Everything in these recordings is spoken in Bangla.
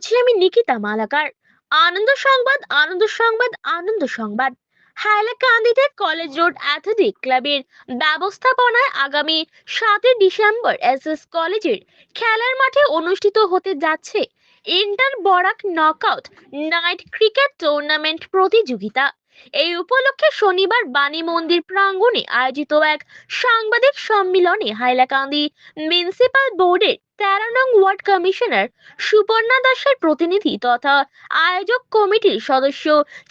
পড়ছি আমি নিকিতা মালাকার। আনন্দ সংবাদ আনন্দ সংবাদ আনন্দ সংবাদ। হাইলাকান্দিতে কলেজ রোড অ্যাথলেটিক ক্লাবের ব্যবস্থাপনায় আগামী সাতই ডিসেম্বর এস এস কলেজের খেলার মাঠে অনুষ্ঠিত হতে যাচ্ছে inter Barak knockout night cricket tournament প্রতিযোগিতা। এই উপলক্ষে শনিবার বাণী মন্দির প্রাঙ্গণে আয়োজিত এক সাংবাদিক সম্মেলনে হাইলাকান্দি মিউনিসিপাল বোর্ডের তেরো নং ওয়ার্ড কমিশনার সুপর্ণা দাসের প্রতিনিধি তথা আয়োজক কমিটির সদস্য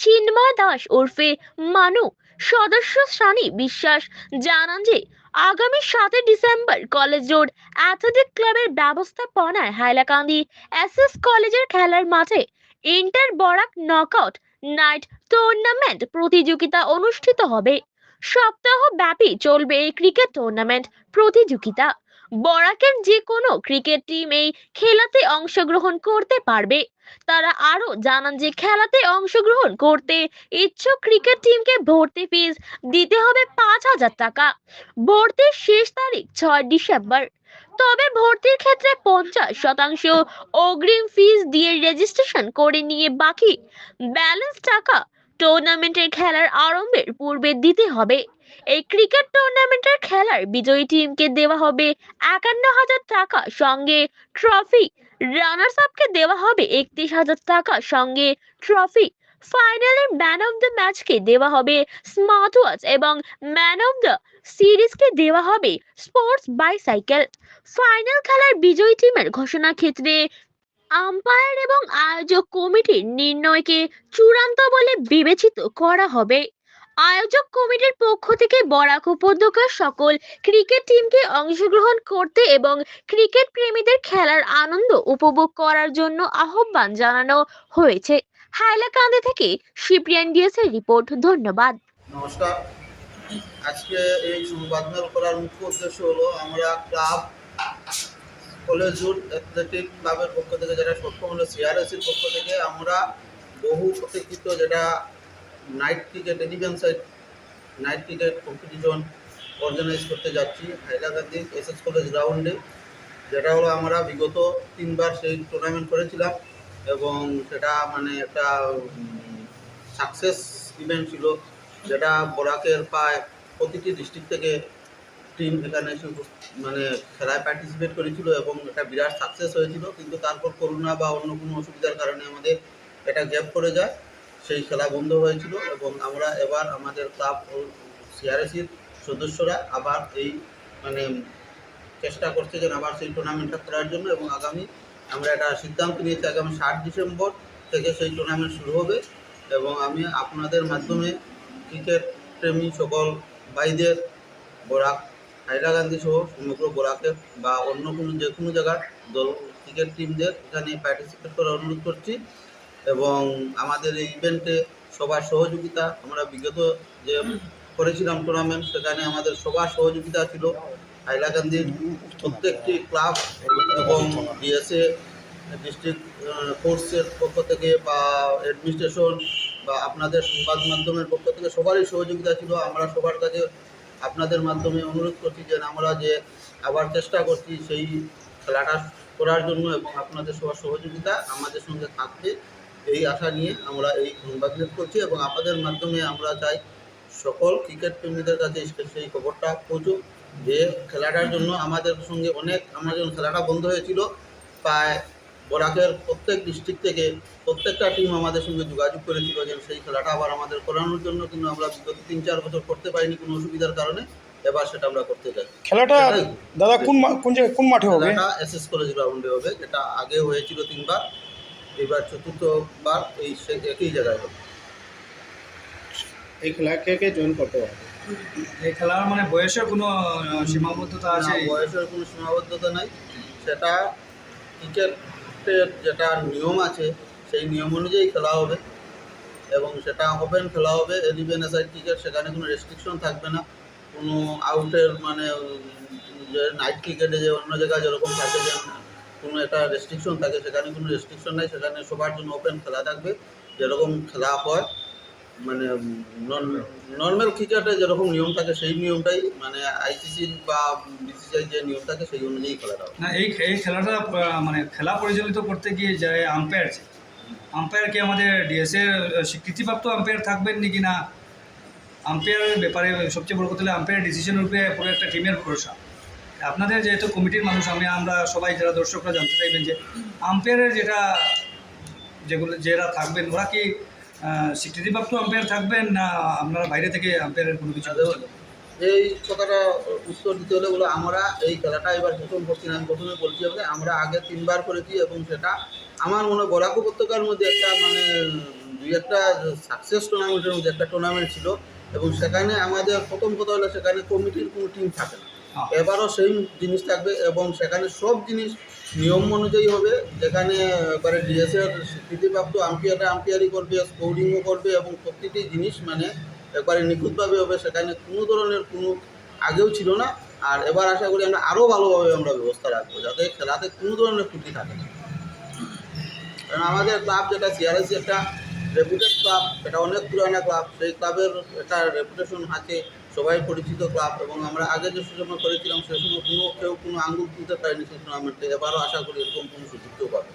চিন্ময় দাস ওরফে মানু। সদস্য সানি বিশ্বাস জানান যে, আগামী সাতই ডিসেম্বর কলেজ রোড অ্যাথলেটিক ক্লাবের ব্যবস্থাপনায় হাইলাকান্দি এস এস কলেজের খেলার মাঠে inter Barak knockout night tournament প্রতিযোগিতা অনুষ্ঠিত হবে। সপ্তাহ ব্যাপী চলবে এই ক্রিকেট টুর্নামেন্ট প্রতিযোগিতা। বরাকের যে কোনো ক্রিকেট টিম এই খেলাতে অংশগ্রহণ করতে পারবে। তারা আরও জানান যে খেলাতে অংশগ্রহণ করতে ইচ্ছুক ক্রিকেট টিমকে ভর্তি ফিস দিতে হবে পাঁচ হাজার টাকা। ভর্তির শেষ তারিখ ছয় ডিসেম্বর। তবে ভর্তির ক্ষেত্রে পঞ্চাশ শতাংশ অগ্রিম ফিস দিয়ে রেজিস্ট্রেশন করে নিয়ে বাকি ব্যালেন্স টাকা টুর্নামেন্টের খেলার আরম্ভের পূর্বে দিতে হবে। এই ক্রিকেট টুর্নামেন্টের খেলার বিজয়ী টিমকে দেওয়া হবে একান্ন হাজার টাকা, সঙ্গে ট্রফি রানার্স আপকে দেওয়া হবে একত্রিশ হাজার টাকা, সঙ্গে ট্রফি ফাইনালে ম্যান অফ দ্য ম্যাচকে দেওয়া হবে স্মার্ট ওয়াচ এবং ম্যান অফ দ্য সিরিজকে দেওয়া হবে স্পোর্টস বাইসাইকেল ফাইনাল খেলার বিজয়ী টিমের ঘোষণা ক্ষেত্রে আম্পায়ার এবং আয়োজক কমিটির নির্ণয়কে চূড়ান্ত বলে বিবেচিত করা হবে। আয়োজক কমিটির পক্ষ থেকে বরাক উপত্যকার সকল ক্রিকেট টিমকে অংশগ্রহণ করতে এবং ক্রিকেট প্রেমীদের খেলার আনন্দ উপভোগ করার জন্য আহ্বান জানানো হয়েছে। হাইলাকান্দি থেকে শিপ্রিয়ান ডিএসের রিপোর্ট, ধন্যবাদ। নমস্কার। আজকে এই সংবাদমেল করার মুখ্য উদ্দেশ্য হলো, আমরা ক্লাব কলেজ রোড অ্যাথলেটিক ক্লাবের পক্ষ থেকে সক্ষম হলো সিআরএসির পক্ষ থেকে, আমরা বহু প্রতীক্ষিত যেটা night cricket eleven side night cricket competition organise করতে যাচ্ছি। হাইলাকান্দি এস এস কলেজ গ্রাউন্ডে যেটা হলো আমরা বিগত তিনবার সেই টুর্নামেন্ট করেছিলাম এবং সেটা মানে একটা সাকসেস ইভেন্ট ছিল, যেটা বরাকের প্রায় প্রতিটি ডিস্ট্রিক্ট থেকে টিম এখানে মানে খেলায় পার্টিসিপেট করেছিল এবং এটা বিরাট সাকসেস হয়েছিল। কিন্তু তারপর করোনা বা অন্য কোনো অসুবিধার কারণে আমাদের এটা গ্যাপ করে যায়। সেই খেলা বন্ধ হয়েছিল এবং আমরা এবার আমাদের ক্লাব সিআরএসির সদস্যরা আবার এই মানে চেষ্টা করছে যে আবার সেই টুর্নামেন্টটা করার জন্য এবং আগামী আমরা একটা সিদ্ধান্ত নিয়েছি আগামী ষাট ডিসেম্বর থেকে সেই টুর্নামেন্ট শুরু হবে এবং আমি আপনাদের মাধ্যমে ক্রিকেট প্রেমী সকল ভাইদের, বরাক হাইলাকান্দি সহ সমগ্র বরাকের বা অন্য কোনো যে কোনো জায়গার দল, ক্রিকেট টিমদের এখানে পার্টিসিপেট করার অনুরোধ করছি। এবং আমাদের এই ইভেন্টে সবার সহযোগিতা, আমরা বিগত যে করেছিলাম টুর্নামেন্ট সেখানে আমাদের সবার সহযোগিতা ছিল। হাইলাকান্দির প্রত্যেকটি ক্লাব এবং ডিএসএ ডিস্ট্রিক্ট ফোর্সের পক্ষ থেকে বা অ্যাডমিনিস্ট্রেশন বা আপনাদের সংবাদ মাধ্যমের পক্ষ থেকে সবারই সহযোগিতা ছিল। আমরা সবার কাছে আপনাদের মাধ্যমে অনুরোধ করছি যে আমরা যে আবার চেষ্টা করছি সেই খেলাটা করার জন্য এবং আপনাদের সবার সহযোগিতা আমাদের সঙ্গে থাকবে। এই আশা নিয়ে আমরা এই সংবাদ করছি এবং আপনাদের মাধ্যমে আমরা চাই সকল ক্রিকেট প্রেমীদের কাছে সেই খবরটা পৌঁছুক যে খেলাটার জন্য আমাদের সঙ্গে অনেক আমার যখন খেলাটা বন্ধ হয়েছিল প্রায় বরাকের প্রত্যেক ডিস্ট্রিক্ট থেকে প্রত্যেকটা টিম আমাদের সঙ্গে যোগাযোগ করেছিল যে সেই খেলাটা আবার আমাদের করানোর জন্য কিন্তু আমরা বিগত তিন চার বছর করতে পারিনি কোনো অসুবিধার কারণে এবার সেটা আমরা করতে চাই খেলাটা। দাদা কোন কোন জায়গায় কোন মাঠে হবে খেলাটা এস এস কলেজ গ্রাউন্ডে হবে যেটা আগে হয়েছিল তিনবার এবার চতুর্থবার এই একই জায়গায় হবে। এই খেলা কে কে জয়েন করতে পারবে? এই খেলার মানে বয়সের কোনো সীমাবদ্ধতা আছে? বয়সের কোনো সীমাবদ্ধতা নাই। সেটা ক্রিকেটের যেটা নিয়ম আছে সেই নিয়ম অনুযায়ী খেলা হবে। এবং সেটা ওপেন খেলা হবে এলিভেন এসাইড ক্রিকেট সেখানে কোনো রেস্ট্রিকশন থাকবে না। কোনো আউটের মানে যে নাইট ক্রিকেটে যে অন্য জায়গায় যেরকম থাকে যে কোনো একটা রেস্ট্রিকশন থাকে, সেখানে কোনো রেস্ট্রিকশন নাই, সেখানে সবার জন্য ওপেন খেলা থাকবে, যেরকম খেলা হয় মানে নর্মাল ক্রিকেটে যেরকম নিয়ম থাকে, সেই নিয়মটাই মানে আইসিসি বা বিসিসিআই যে নিয়ম থাকে, সেই অনুযায়ী খেলাটা না, এই এই খেলাটা মানে খেলা পরিচালিত করতে গিয়ে যায় আম্পায়ার আম্পায়ার কি আমাদের ডিএসএর স্বীকৃতিপ্রাপ্ত আম্পায়ার থাকবেন নাকি না আম্পায়ারের ব্যাপারে সবচেয়ে বড় কথা হলো আম্পায়ার ডিসিশনের উপরে পুরো একটা টিমের ভরসা। আপনাদের যেহেতু কমিটির মানুষ আমি আমরা সবাই যারা দর্শকরা জানতে চাইবেন যে আম্পায়ারের যেটা যেগুলো যারা থাকবেন ওরা কি স্বীকৃতিপ্রাপ্ত আম্পায়ার থাকবেন না আপনারা বাইরে থেকে আম্পায়ারের কোনো কিছু এই কথাটা উত্তর দিতে হলে বলে আমরা এই খেলাটা এবার প্রথম করছি না আমি প্রথমে বলছি আপনাকে আমরা আগে তিনবার করেছি এবং সেটা আমার মনে হয় বরাক উপত্যকার মধ্যে একটা মানে দুই একটা সাকসেস টুর্নামেন্টের মধ্যে একটা টুর্নামেন্ট ছিল এবং সেখানে আমাদের প্রথম কথা হলো সেখানে কমিটির কোনো টিম থাকে না। এবারও সেই জিনিস থাকবে এবং সেখানে সব জিনিস নিয়ম অনুযায়ী হবে। যেখানে এবারে ডিএসএর স্বীকৃতিপ্রাপ্ত আম্পিয়াররা আম্পিয়ারি করবে স্কোরিংও করবে এবং প্রতিটি জিনিস মানে একবারে নিখুঁতভাবে হবে। সেখানে কোনো ধরনের কোনো আগেও ছিল না। আর এবার আশা করি আমরা আরও ভালোভাবে আমরা ব্যবস্থা রাখব, যাতে খেলাতে কোনো ধরনের ত্রুটি থাকে না। কারণ আমাদের ক্লাব যেটা সিআরএসি একটা রেপুটেড ক্লাব এটা অনেক পুরানা ক্লাব সেই ক্লাবের একটা রেপুটেশন আছে। সবাই পরিচিত ক্লাব এবং আমরা আগে যে সময় করেছিলাম সে সময় কোনো কেউ কোনো আঙ্গুল তুলতে পারেনি সেই টুর্নামেন্টে এবারও আশা করি এরকম কোনো সুযোগ কেউ পাবে।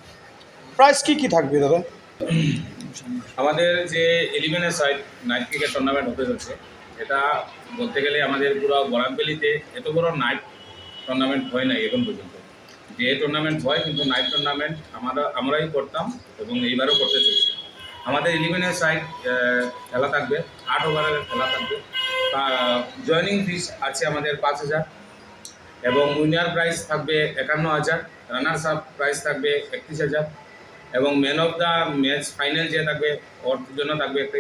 প্রাইস কি কি থাকবে দাদা? আমাদের যে এলিভেনের সাইড নাইট ক্রিকেট টুর্নামেন্ট হতে যাচ্ছে এটা বলতে গেলে আমাদের পুরো বরাকবেলিতে এত বড় নাইট টুর্নামেন্ট হয় নাই এখন পর্যন্ত। যে টুর্নামেন্ট হয় কিন্তু নাইট টুর্নামেন্ট আমরা আমরাই করতাম এবং এইবারও করতে চলছি। আমাদের ইলেভেনের সাইড খেলা থাকবে আট ওভারের খেলা থাকবে। জয়নিং ফিস আছে আমাদের পাঁচ হাজার এবং উইনার প্রাইস থাকবে একান্ন হাজার রানার্স আপ প্রাইস থাকবে একত্রিশ হাজার এবং man of the match final যে থাকবে, ওর জন্য থাকবে একটা